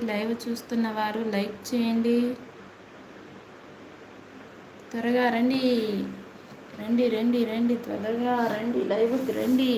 Live చూస్తున్న వారు like చేయండి. త్వరగా రండి. రండి రండి రండి. త్వరగా రండి. లైవ్కి రండి.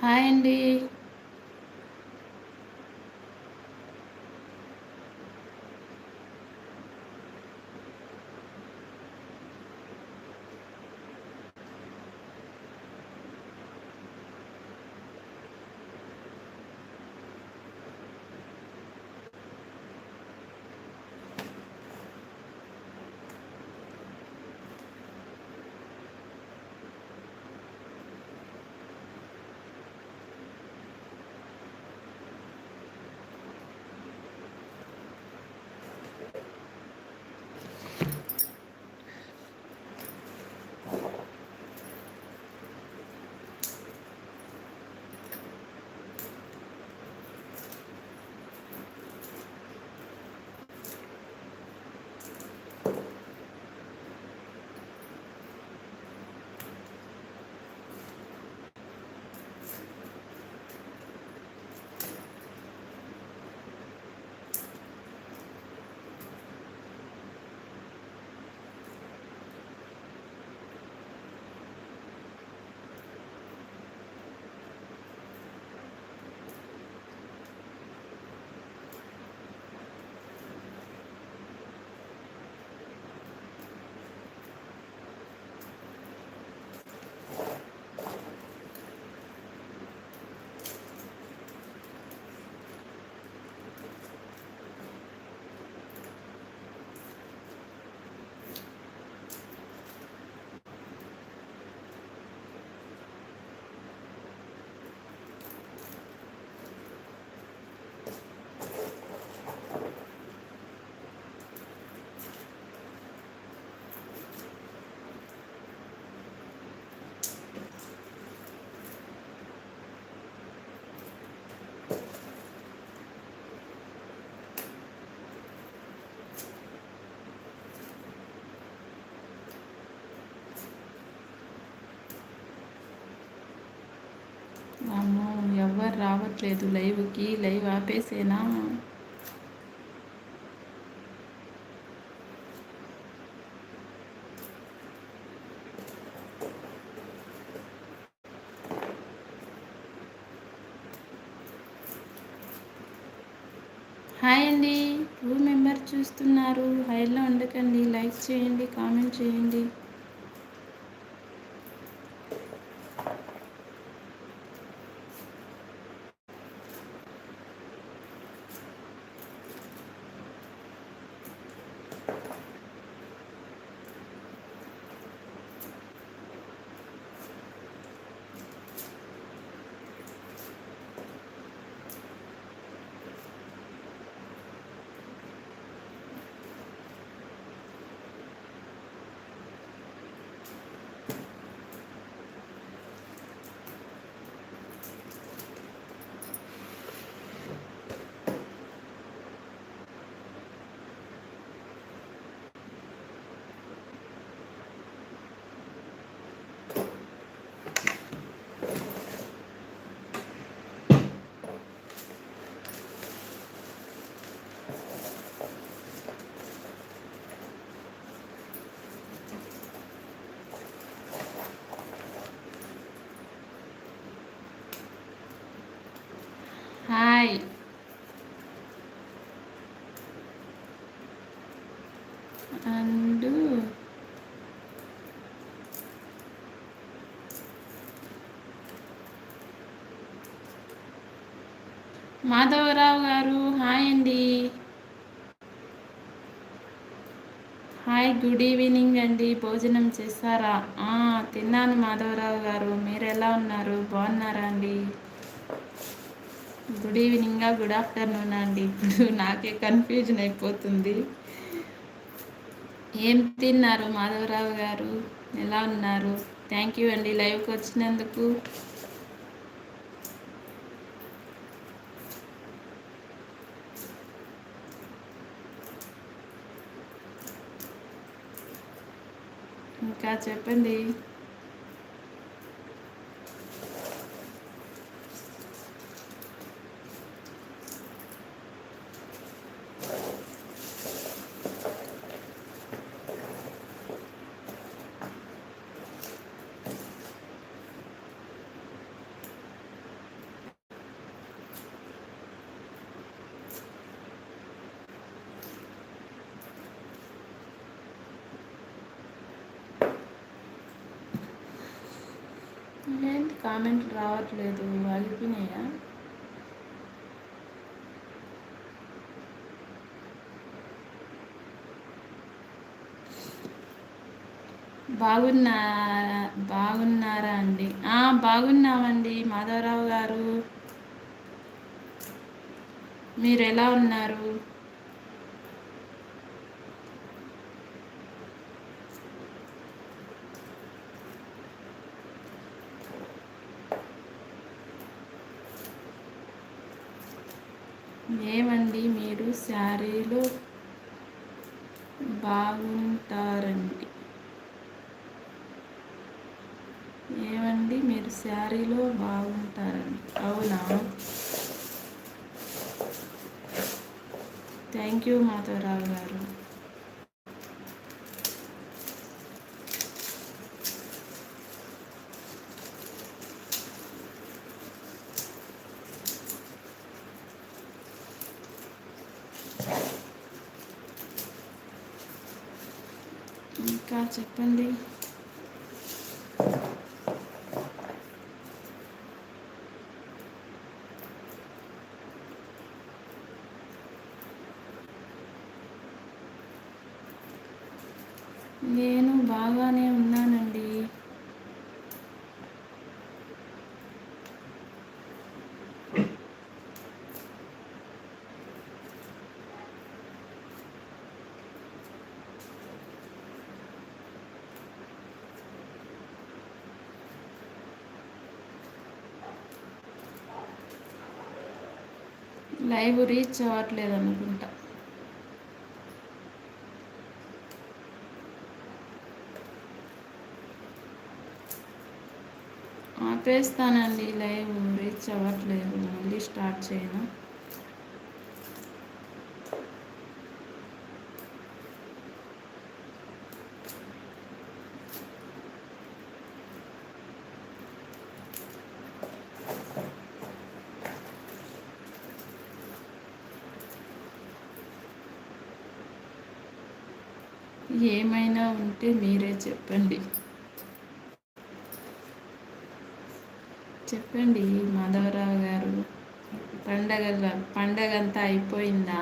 హాయ్ అండి. అమ్మో ఎవ్వరు రావట్లేదు. లైవ్కి లైవ్ ఆపేసేనా? హాయ్ అండి. టూ మెంబర్ చూస్తున్నారు? హైలో ఉండకండి. లైక్ చేయండి కామెంట్ చేయండి. మాధవరావు గారు హాయ్ అండి. హాయ్ గుడ్ ఈవినింగ్ అండి. భోజనం చేస్తారా తిన్నాను మాధవరావు గారు. మీరు ఎలా ఉన్నారు? బాగున్నారా అండి? గుడ్ ఈవినింగ్ గుడ్ ఆఫ్టర్నూన్ అండి. ఇప్పుడు నాకే కన్ఫ్యూజన్ అయిపోతుంది. ఏం తిన్నారు మాధవరావు గారు? ఎలా ఉన్నారు? థ్యాంక్ యూ అండి. లైవ్కి వచ్చినందుకు. ఇంకా చెప్పండి. కామెంట్ రావట్లేదు ఆగిపోయినాయా బాగున్నా బాగున్నారా అండి? బాగున్నామండి మాధవరావు గారు. మీరు ఎలా ఉన్నారు? ఏమండి మీరు శారీలో బాగుంటారండి. ఏమండి మీరు శారీలో బాగుంటారండి. అవునా? థ్యాంక్ యూ మాధవరావు గారు ఇంకా చెప్పండి. నేను బాగానే లైవ్ రీచ్ అవ్వట్లేదు అనుకుంటా. ఆపేస్తానండి లైవ్ రీచ్ అవ్వట్లేదు మళ్ళీ స్టార్ట్ చేయను. ఏమైనా ఉంటే మీరే చెప్పండి. చెప్పండి మాధవరావు గారు. పండగ పండగంతా అయిపోయిందా?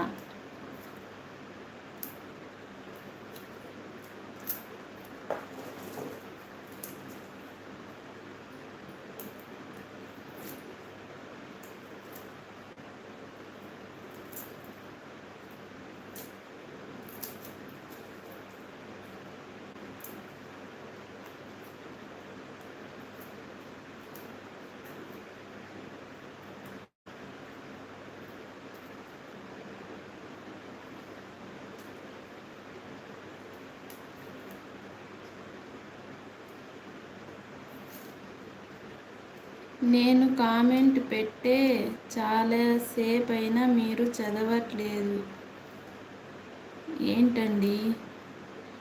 నేను కామెంట్ పెట్టే చాలాసేపైనా అయినా మీరు చదవట్లేదు. ఏంటండి?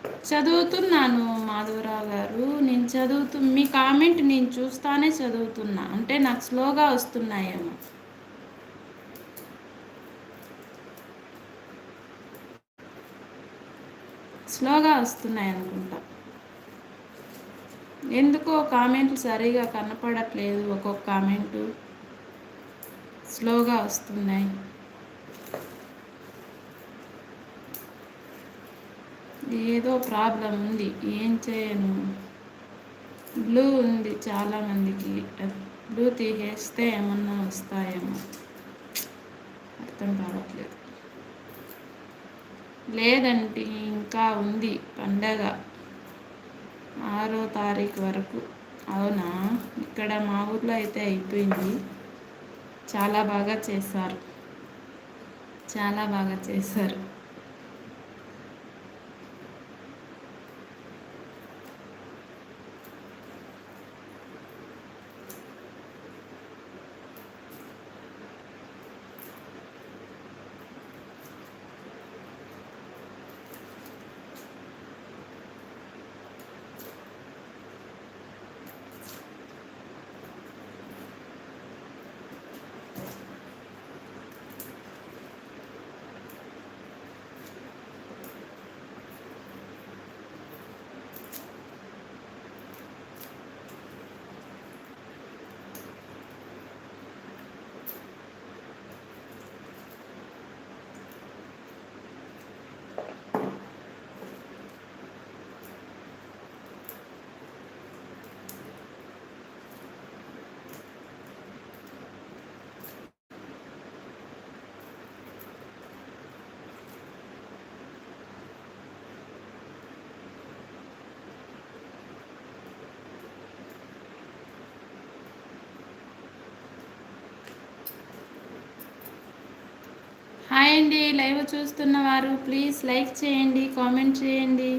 చదువుతున్నాను మాధవరావు గారు. నేను చదువుతు మీ కామెంట్ నేను చూస్తానే చదువుతున్నా. అంటే నాకు స్లోగా వస్తున్నాయేమో. స్లోగా వస్తున్నాయి అనుకుంటా ఎందుకో కామెంట్లు సరిగా కనపడట్లేదు. ఒక్కొక్క కామెంటు స్లోగా వస్తున్నాయి. ఏదో ప్రాబ్లం ఉంది. ఏం చేయను? బ్లూ ఉంది చాలామందికి బ్లూ తీసేస్తే ఏమన్నా వస్తాయేమో. అర్థం కావట్లేదు. లేదంటే ఇంకా ఉంది పండగ. ఆరో తారీఖు వరకు. అవునా? ఇక్కడ మా ఊర్లో అయితే అయిపోయింది. చాలా బాగా చేశారు. చాలా బాగా చేశారు. హాయ్ అండి లైవ్ చూస్తున్న వారు ప్లీజ్ లైక్ చేయండి కామెంట్ చేయండి.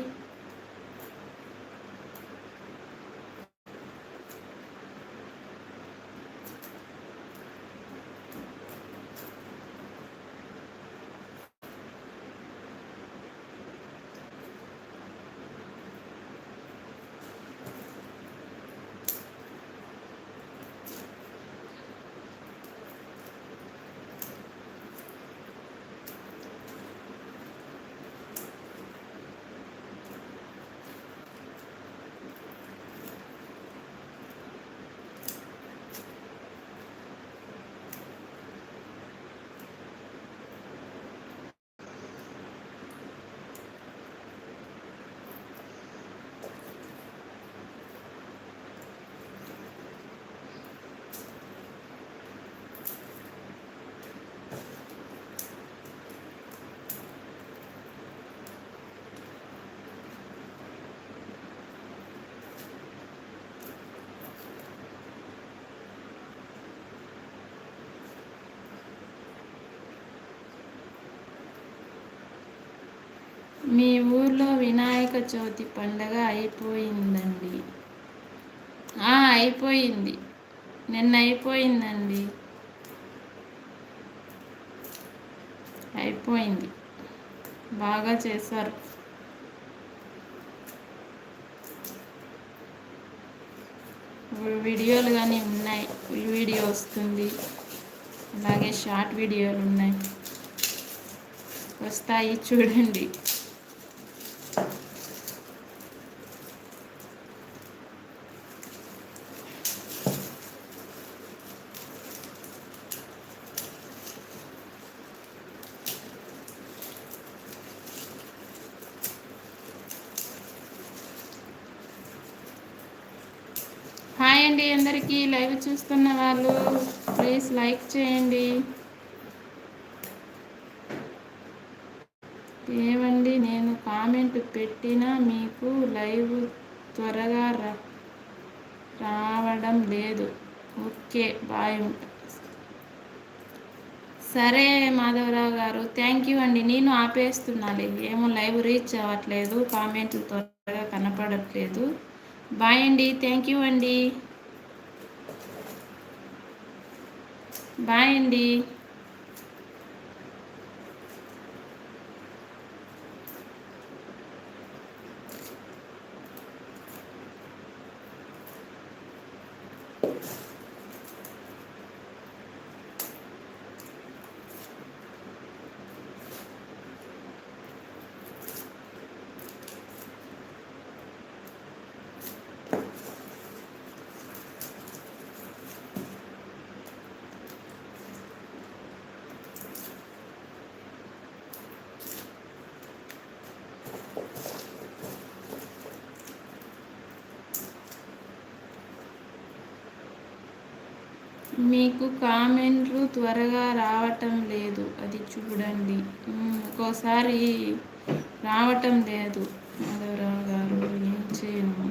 మీ ఊర్లో వినాయక చవితి పండగ అయిపోయిందండి. అయిపోయింది. నిన్న అయిపోయిందండి. అయిపోయింది. బాగా చేశారు. వీడియోలు కానీ ఉన్నాయి. ఫుల్ వీడియో వస్తుంది. అలాగే షార్ట్ వీడియోలు ఉన్నాయి. వస్తాయి చూడండి. చేయండి అందరికీ లైవ్ చూస్తున్న వాళ్ళు. ప్లీజ్ లైక్ చేయండి. ఏమండి నేను కామెంట్ పెట్టినా మీకు లైవ్ త్వరగా రావడం లేదు. Okay bye. సరే మాధవరావు గారు థ్యాంక్ యూ అండి. నేను ఆపేస్తున్నాను ఏమో లైవ్ రీచ్ అవ్వట్లేదు. కామెంట్లు త్వరగా కనపడట్లేదు. బాయ్ అండి థ్యాంక్ యూ అండి. బాయ్ అండి మీకు కామెంట్లు త్వరగా రావటం లేదు. అది చూడండి. ఒక్కోసారి రావటం లేదు. మాధవరావు గారు ఏం చేయను?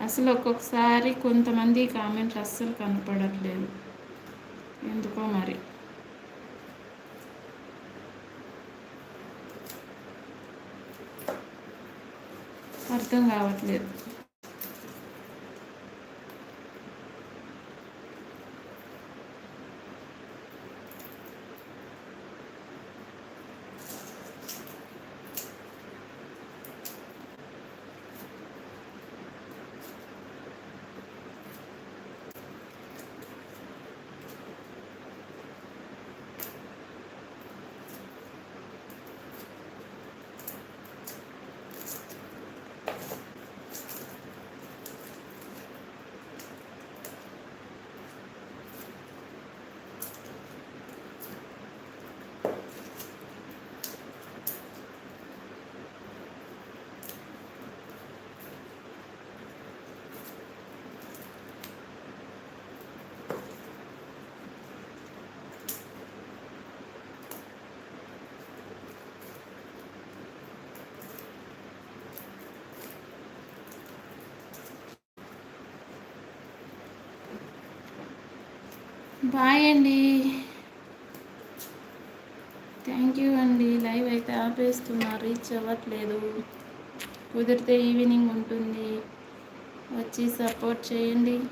అసలు ఒక్కొక్కసారి కొంతమంది కామెంట్లు అస్సలు కనపడట్లేదు. ఎందుకో మరి? అర్థం కావట్లేదు. బాయ్ అండి. థ్యాంక్ యూ అండి. లైవ్ అయితే ఆపేస్తున్నా రీచ్ అవ్వట్లేదు. కుదిరితే ఈవినింగ్ ఉంటుంది. వచ్చి సపోర్ట్ చేయండి.